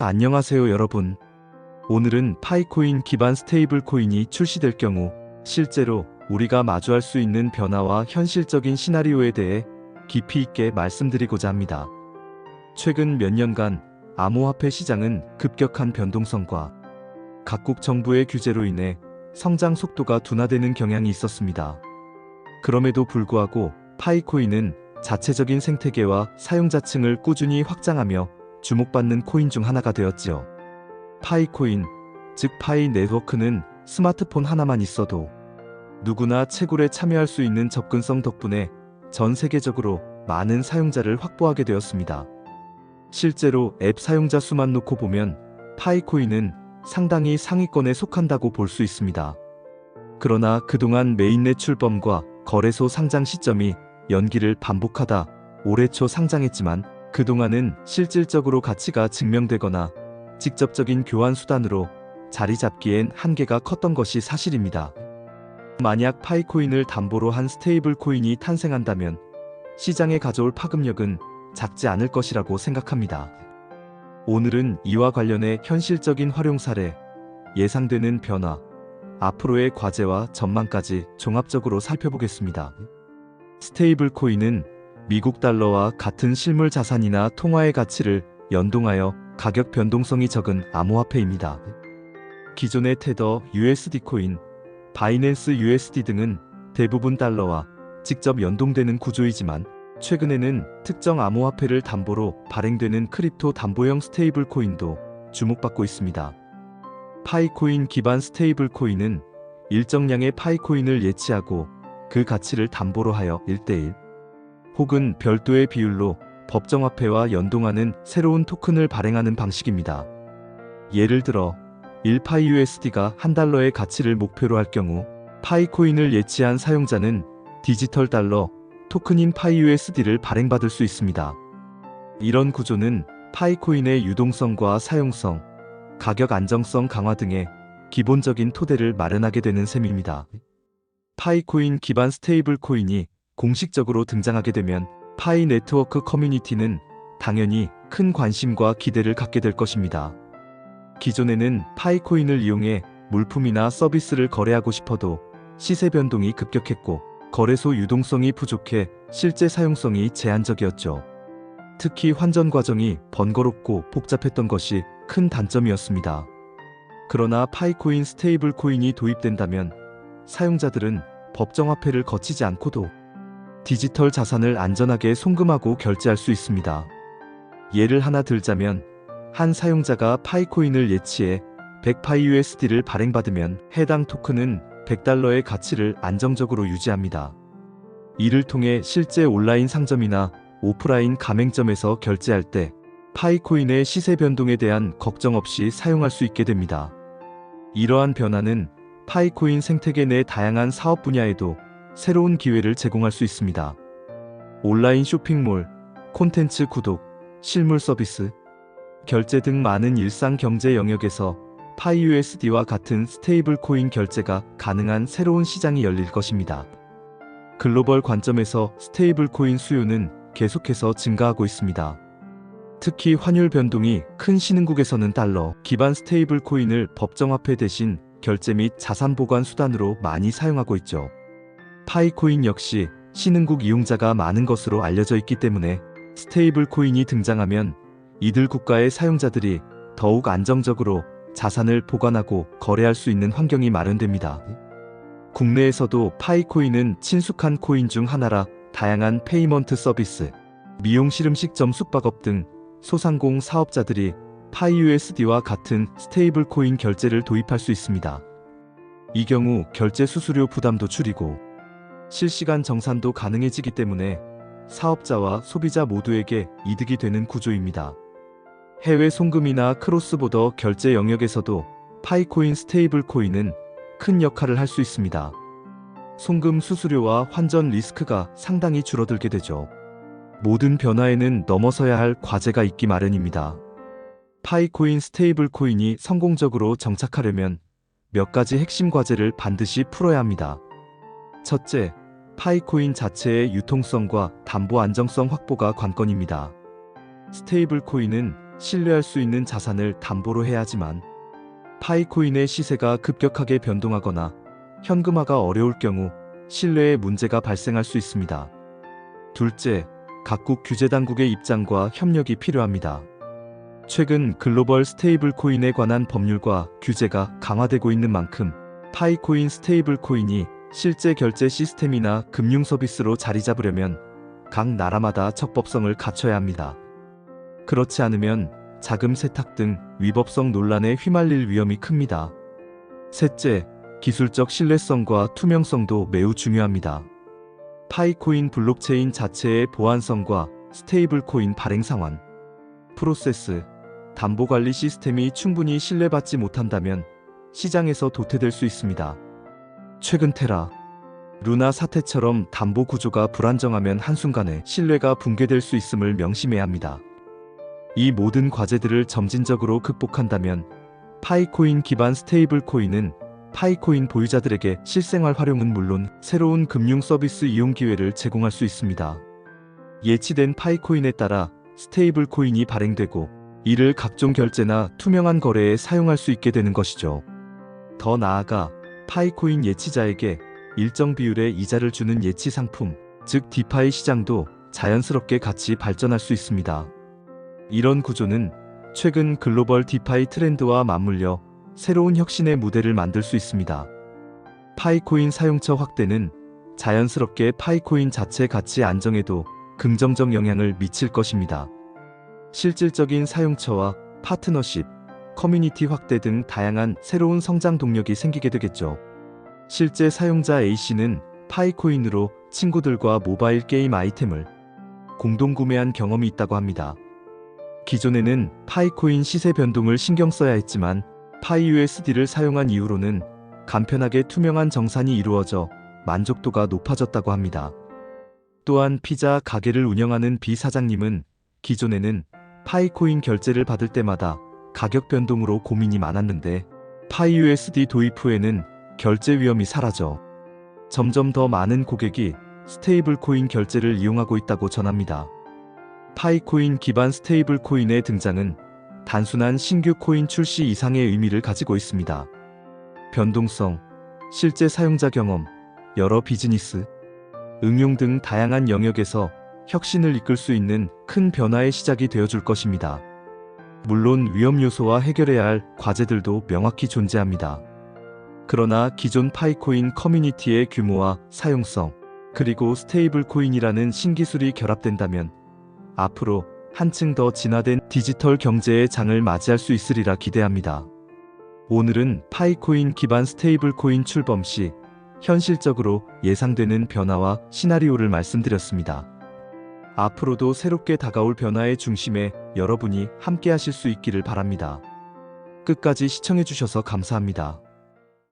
안녕하세요 여러분. 오늘은 파이코인 기반 스테이블 코인이 출시될 경우 실제로 우리가 마주할 수 있는 변화와 현실적인 시나리오에 대해 깊이 있게 말씀드리고자 합니다. 최근 몇 년간 암호화폐 시장은 급격한 변동성과 각국 정부의 규제로 인해 성장 속도가 둔화되는 경향이 있었습니다. 그럼에도 불구하고 파이코인은 자체적인 생태계와 사용자층을 꾸준히 확장하며 주목받는 코인 중 하나가 되었지요. 파이코인, 즉 파이 네트워크는 스마트폰 하나만 있어도 누구나 채굴에 참여할 수 있는 접근성 덕분에 전 세계적으로 많은 사용자를 확보하게 되었습니다. 실제로 앱 사용자 수만 놓고 보면 파이코인은 상당히 상위권에 속한다고 볼 수 있습니다. 그러나 그동안 메인넷 출범과 거래소 상장 시점이 연기를 반복하다 올해 초 상장했지만 그동안은 실질적으로 가치가 증명되거나 직접적인 교환 수단으로 자리 잡기엔 한계가 컸던 것이 사실입니다. 만약 파이코인을 담보로 한 스테이블 코인이 탄생한다면 시장에 가져올 파급력은 작지 않을 것이라고 생각합니다. 오늘은 이와 관련해 현실적인 활용 사례, 예상되는 변화, 앞으로의 과제와 전망까지 종합적으로 살펴보겠습니다. 스테이블 코인은 미국 달러와 같은 실물 자산이나 통화의 가치를 연동하여 가격 변동성이 적은 암호화폐입니다. 기존의 테더, USD 코인, 바이낸스 USD 등은 대부분 달러와 직접 연동되는 구조이지만 최근에는 특정 암호화폐를 담보로 발행되는 크립토 담보형 스테이블 코인도 주목받고 있습니다. 파이코인 기반 스테이블 코인은 일정량의 파이코인을 예치하고 그 가치를 담보로 하여 1대1 혹은 별도의 비율로 법정화폐와 연동하는 새로운 토큰을 발행하는 방식입니다. 예를 들어 1파이 USD가 한 달러의 가치를 목표로 할 경우 파이코인을 예치한 사용자는 디지털 달러 토큰인 파이 USD를 발행받을 수 있습니다. 이런 구조는 파이코인의 유동성과 사용성, 가격 안정성 강화 등의 기본적인 토대를 마련하게 되는 셈입니다. 파이코인 기반 스테이블 코인이 공식적으로 등장하게 되면 파이 네트워크 커뮤니티는 당연히 큰 관심과 기대를 갖게 될 것입니다. 기존에는 파이코인을 이용해 물품이나 서비스를 거래하고 싶어도 시세 변동이 급격했고 거래소 유동성이 부족해 실제 사용성이 제한적이었죠. 특히 환전 과정이 번거롭고 복잡했던 것이 큰 단점이었습니다. 그러나 파이코인 스테이블 코인이 도입된다면 사용자들은 법정화폐를 거치지 않고도 디지털 자산을 안전하게 송금하고 결제할 수 있습니다. 예를 하나 들자면 한 사용자가 파이코인을 예치해 100파이 USD를 발행받으면 해당 토큰은 100달러의 가치를 안정적으로 유지합니다. 이를 통해 실제 온라인 상점이나 오프라인 가맹점에서 결제할 때 파이코인의 시세 변동에 대한 걱정 없이 사용할 수 있게 됩니다. 이러한 변화는 파이코인 생태계 내 다양한 사업 분야에도 새로운 기회를 제공할 수 있습니다. 온라인 쇼핑몰, 콘텐츠 구독, 실물 서비스, 결제 등 많은 일상 경제 영역에서 파이USD와 같은 스테이블 코인 결제가 가능한 새로운 시장이 열릴 것입니다. 글로벌 관점에서 스테이블 코인 수요는 계속해서 증가하고 있습니다. 특히 환율 변동이 큰 신흥국에서는 달러 기반 스테이블 코인을 법정화폐 대신 결제 및 자산 보관 수단으로 많이 사용하고 있죠. 파이코인 역시 신흥국 이용자가 많은 것으로 알려져 있기 때문에 스테이블 코인이 등장하면 이들 국가의 사용자들이 더욱 안정적으로 자산을 보관하고 거래할 수 있는 환경이 마련됩니다. 국내에서도 파이코인은 친숙한 코인 중 하나라 다양한 페이먼트 서비스, 미용 실음식점 숙박업 등 소상공 사업자들이 파이USD와 같은 스테이블 코인 결제를 도입할 수 있습니다. 이 경우 결제 수수료 부담도 줄이고 실시간 정산도 가능해지기 때문에 사업자와 소비자 모두에게 이득이 되는 구조입니다. 해외 송금이나 크로스보더 결제 영역에서도 파이코인 스테이블 코인은 큰 역할을 할 수 있습니다. 송금 수수료와 환전 리스크가 상당히 줄어들게 되죠. 모든 변화에는 넘어서야 할 과제가 있기 마련입니다. 파이코인 스테이블 코인이 성공적으로 정착하려면 몇 가지 핵심 과제를 반드시 풀어야 합니다. 첫째, 파이코인 자체의 유통성과 담보 안정성 확보가 관건입니다. 스테이블 코인은 신뢰할 수 있는 자산을 담보로 해야 하지만 파이코인의 시세가 급격하게 변동하거나 현금화가 어려울 경우 신뢰에 문제가 발생할 수 있습니다. 둘째, 각국 규제 당국의 입장과 협력이 필요합니다. 최근 글로벌 스테이블 코인에 관한 법률과 규제가 강화되고 있는 만큼 파이코인 스테이블 코인이 실제 결제 시스템이나 금융 서비스로 자리 잡으려면 각 나라마다 적법성을 갖춰야 합니다. 그렇지 않으면 자금 세탁 등 위법성 논란에 휘말릴 위험이 큽니다. 셋째, 기술적 신뢰성과 투명성도 매우 중요합니다. 파이코인 블록체인 자체의 보안성과 스테이블 코인 발행 상환, 프로세스, 담보 관리 시스템이 충분히 신뢰받지 못한다면 시장에서 도태될 수 있습니다. 최근 테라, 루나 사태처럼 담보 구조가 불안정하면 한순간에 신뢰가 붕괴될 수 있음을 명심해야 합니다. 이 모든 과제들을 점진적으로 극복한다면 파이코인 기반 스테이블 코인은 파이코인 보유자들에게 실생활 활용은 물론 새로운 금융 서비스 이용 기회를 제공할 수 있습니다. 예치된 파이코인에 따라 스테이블 코인이 발행되고 이를 각종 결제나 투명한 거래에 사용할 수 있게 되는 것이죠. 더 나아가 파이코인 예치자에게 일정 비율의 이자를 주는 예치 상품, 즉 디파이 시장도 자연스럽게 같이 발전할 수 있습니다. 이런 구조는 최근 글로벌 디파이 트렌드와 맞물려 새로운 혁신의 무대를 만들 수 있습니다. 파이코인 사용처 확대는 자연스럽게 파이코인 자체 가치 안정에도 긍정적 영향을 미칠 것입니다. 실질적인 사용처와 파트너십, 커뮤니티 확대 등 다양한 새로운 성장 동력이 생기게 되겠죠. 실제 사용자 A씨는 파이코인으로 친구들과 모바일 게임 아이템을 공동 구매한 경험이 있다고 합니다. 기존에는 파이코인 시세 변동을 신경 써야 했지만 파이USD를 사용한 이후로는 간편하게 투명한 정산이 이루어져 만족도가 높아졌다고 합니다. 또한 피자 가게를 운영하는 비 사장님은 기존에는 파이코인 결제를 받을 때마다 가격 변동으로 고민이 많았는데 파이USD 도입 후에는 결제 위험이 사라져 점점 더 많은 고객이 스테이블 코인 결제를 이용하고 있다고 전합니다. 파이코인 기반 스테이블 코인의 등장은 단순한 신규 코인 출시 이상의 의미를 가지고 있습니다. 변동성, 실제 사용자 경험, 여러 비즈니스, 응용 등 다양한 영역에서 혁신을 이끌 수 있는 큰 변화의 시작이 되어줄 것입니다. 물론 위험 요소와 해결해야 할 과제들도 명확히 존재합니다. 그러나 기존 파이코인 커뮤니티의 규모와 사용성, 그리고 스테이블 코인이라는 신기술이 결합된다면 앞으로 한층 더 진화된 디지털 경제의 장을 맞이할 수 있으리라 기대합니다. 오늘은 파이코인 기반 스테이블 코인 출범 시 현실적으로 예상되는 변화와 시나리오를 말씀드렸습니다. 앞으로도 새롭게 다가올 변화의 중심에 여러분이 함께 하실 수 있기를 바랍니다. 끝까지 시청해주셔서 감사합니다.